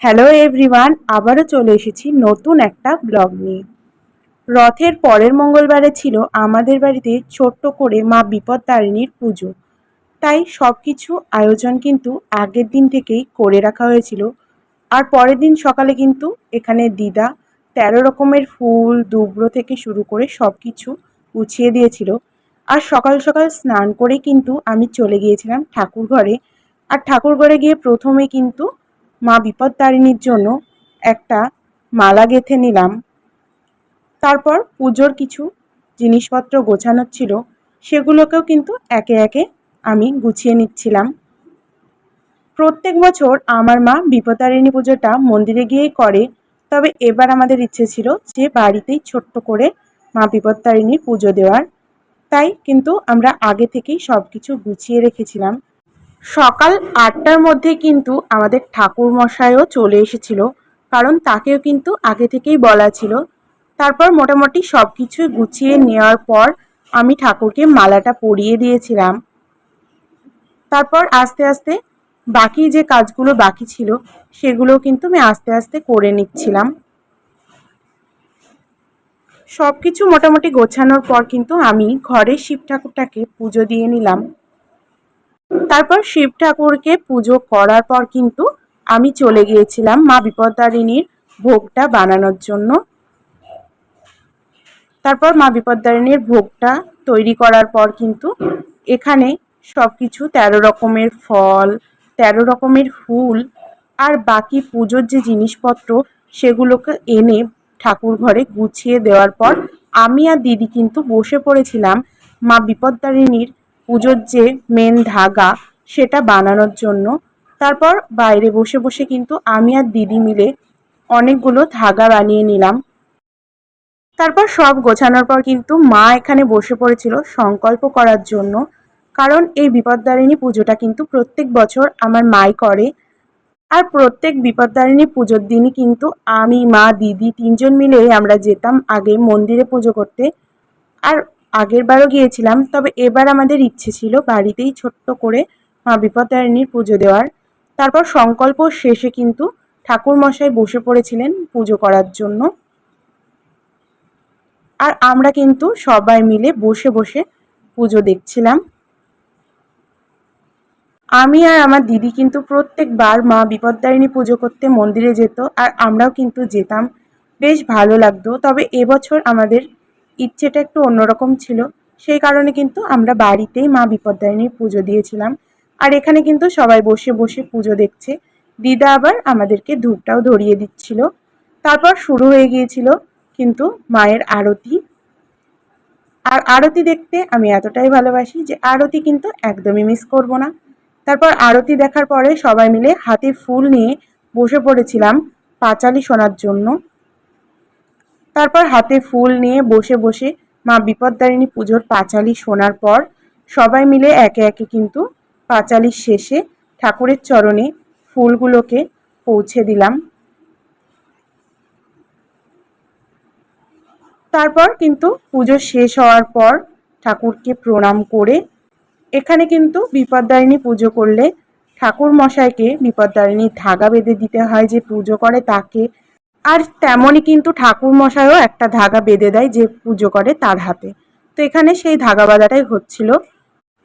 Hello everyone আবারও চলে এসেছি নতুন একটা ব্লগ নিয়ে। রথের পরের মঙ্গলবারে ছিল আমাদের বাড়িতে ছোট্ট করে মা বিপদতারিণীর পুজো। তাই সব কিছু আয়োজন কিন্তু আগের দিন থেকেই করে রাখা হয়েছিল। আর পরের দিন সকালে কিন্তু এখানে দিদা তেরো রকমের ফুল, দুব্রো থেকে শুরু করে সব কিছু গুছিয়ে দিয়েছিল। আর সকাল সকাল স্নান করে কিন্তু আমি চলে গিয়েছিলাম ঠাকুর ঘরে। আর ঠাকুর ঘরে গিয়ে প্রথমে কিন্তু মা বিপদতারিণীর জন্য একটা মালা গেঁথে নিলাম। তারপর পুজোর কিছু জিনিসপত্র গোছানোর ছিল, সেগুলোকেও কিন্তু একে একে আমি গুছিয়ে নিচ্ছিলাম। প্রত্যেক বছর আমার মা বিপদারিণী পুজোটা মন্দিরে গিয়েই করে, তবে এবার আমাদের ইচ্ছে ছিল যে বাড়িতেই ছোট্ট করে মা বিপত্তারিণীর পুজো দেওয়ার। তাই কিন্তু আমরা আগে থেকেই সব কিছু গুছিয়ে রেখেছিলাম। সকাল আটটার মধ্যে কিন্তু আমাদের ঠাকুর মশাইও চলে এসেছিল, কারণ তাকেও কিন্তু আগে থেকেই বলা ছিল। তারপর মোটামুটি সব কিছু গুছিয়ে নেওয়ার পর আমি ঠাকুরকে মালাটা পরিয়ে দিয়েছিলাম। তারপর আস্তে আস্তে বাকি যে কাজগুলো বাকি ছিল সেগুলো কিন্তু আমি আস্তে আস্তে করে নিচ্ছিলাম। সব কিছু মোটামুটি গোছানোর পর কিন্তু আমি ঘরের শিব ঠাকুরটাকে পুজো দিয়ে নিলাম। তারপর শিব ঠাকুরকে পুজো করার পর কিন্তু আমি চলে গিয়েছিলাম মা বিপদারিণীর ভোগটা বানানোর জন্য। তারপর মা বিপদারিণীর ভোগটা তৈরি করার পর কিন্তু এখানে সব কিছু তেরো রকমের ফল, তেরো রকমের ফুল আর বাকি পুজোর যে জিনিসপত্র সেগুলোকে এনে ঠাকুর ঘরে গুছিয়ে দেওয়ার পর আমি আর দিদি কিন্তু বসে পড়েছিলাম মা বিপদদারিণীর পুজোর যে মেন ধাগা সেটা বানানোর জন্য। তারপর বাইরে বসে বসে কিন্তু আমি আর দিদি মিলে অনেকগুলো ধাগা বানিয়ে নিলাম। তারপর সব গোছানোর পর কিন্তু মা এখানে বসে পড়েছিল সংকল্প করার জন্য। কারণ এই বিপদদারিণী পুজোটা কিন্তু প্রত্যেক বছর আমার মাই করে। আর প্রত্যেক বিপদদারিণী পুজোর দিনই কিন্তু আমি, মা, দিদি তিনজন মিলে আমরা যেতাম আগে মন্দিরে পুজো করতে। আর আগের বারও গিয়েছিলাম, তবে এবার আমাদের ইচ্ছে ছিল বাড়িতেই ছোট্ট করে মা বিপদারিণীর পুজো দেওয়ার। তারপর সংকল্প শেষে কিন্তু ঠাকুর মশাই বসে পড়েছিলেন পুজো করার জন্য। আর আমরা কিন্তু সবাই মিলে বসে বসে পুজো দেখছিলাম। আমি আর আমার দিদি কিন্তু প্রত্যেকবার মা বিপদদারিণী পুজো করতে মন্দিরে যেত, আর আমরাও কিন্তু যেতাম। বেশ ভালো লাগতো, তবে এবছর আমাদের ইচ্ছেটা একটু অন্যরকম ছিল। সেই কারণে কিন্তু আমরা বাড়িতেই মা বিপদদারিণীর পুজো দিয়েছিলাম। আর এখানে কিন্তু সবাই বসে বসে পুজো দেখছে। দিদা আবার আমাদেরকে ধূপটাও ধরিয়ে দিচ্ছিল। তারপর শুরু হয়ে গিয়েছিল কিন্তু মায়ের আরতি। আর আরতি দেখতে আমি এতটাই ভালোবাসি যে আরতি কিন্তু একদমই মিস করব না। তারপর আরতি দেখার পরে সবাই মিলে হাতে ফুল নিয়ে বসে পড়েছিলাম পাঁচালি শোনার জন্য। তারপর হাতে ফুল নিয়ে বসে বসে মা বিপদদারিণী পুজোর পাঁচালি শোনার পর সবাই মিলে একে একে কিন্তু পাঁচালির শেষে ঠাকুরের চরণে ফুলগুলোকে পৌঁছে দিলাম। তারপর কিন্তু পুজো শেষ হওয়ার পর ঠাকুরকে প্রণাম করে এখানে কিন্তু বিপদদারিণী পুজো করলে ঠাকুর মশাইকে বিপদদারিণীর ধাগা বেঁধে দিতে হয় যে পুজো করে তাকে। আর তেমনই কিন্তু ঠাকুর মশাইও একটা ধাগা বেঁধে দেয় যে পুজো করে তার হাতে। তো এখানে সেই ধাগা বাঁধাটাই হচ্ছিল।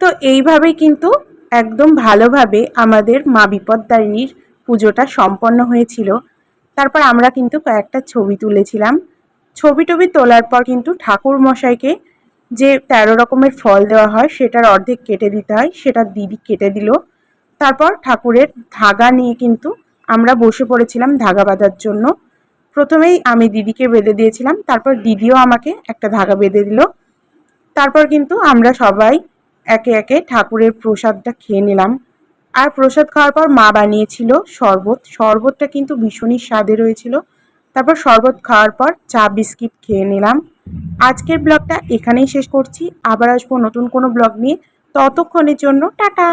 তো এইভাবেই কিন্তু একদম ভালোভাবে আমাদের মা বিপদদারিণীর পুজোটা সম্পন্ন হয়েছিল। তারপর আমরা কিন্তু কয়েকটা ছবি তুলেছিলাম। ছবি টবি তোলার পর কিন্তু ঠাকুর মশাইকে যে তেরো রকমের ফল দেওয়া হয়, সেটার অর্ধেক কেটে দিতে হয়, সেটা দিদি কেটে দিল। তারপর ঠাকুরের ধাগা নিয়ে কিন্তু আমরা বসে পড়েছিলাম ধাগা বাঁধার জন্য। প্রথমেই আমি দিদিকে বেঁধে দিয়েছিলাম, তারপর দিদিও আমাকে একটা ধাগা বেঁধে দিল। তারপর কিন্তু আমরা সবাই একে একে ঠাকুরের প্রসাদটা খেয়ে নিলাম। আর প্রসাদ খাওয়ার পর মা বানিয়েছিল শরবত। শরবতটা কিন্তু ভীষণই স্বাদে রয়েছিল। তারপর শরবত খাওয়ার পর চা বিস্কিট খেয়ে নিলাম। আজকের ব্লগটা এখানেই শেষ করছি। আবার আসব নতুন কোনো ব্লগ নিয়ে। ততক্ষণের জন্য টাটা!